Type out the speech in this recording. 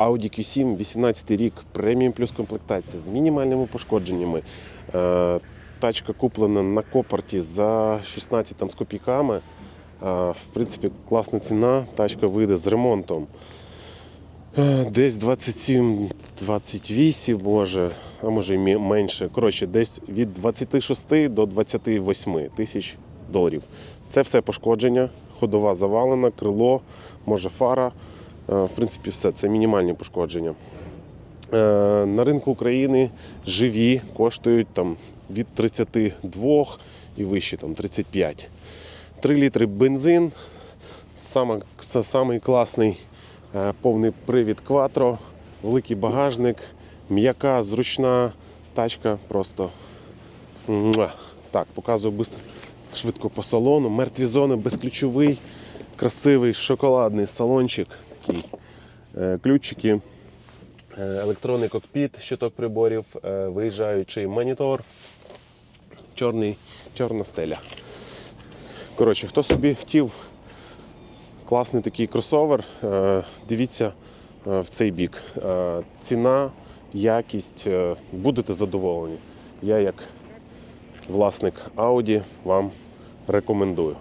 Audi Q7, 18 рік, преміум плюс комплектація з мінімальними пошкодженнями. Е, Тачка куплена на копорті за 16 там, з копійками. Е, В принципі, класна ціна. Тачка вийде з ремонтом. Е, Десь 27-28, може, а може і менше. Коротше, десь від 26 до 28 тисяч доларів. Це все пошкодження, ходова завалена, крило, може фара. Е, В принципі, все. Це мінімальні пошкодження. Е, На ринку України живі коштують там, від 32 і вище там, 35. 3 літри бензин, самий класний е, повний привід Quattro, великий багажник, м'яка, зручна тачка, просто так, показую швидко по салону. Мертві зони, безключовий, красивий шоколадний салончик, такий, е, ключики, е, електронний кокпіт, щиток приборів, е, виїжджаючий монітор, чорний, чорна стеля. Коротше, хто собі хотів класний такий кросовер, дивіться в цей бік. Ціна, якість, будете задоволені. Я як власник Audi вам рекомендую.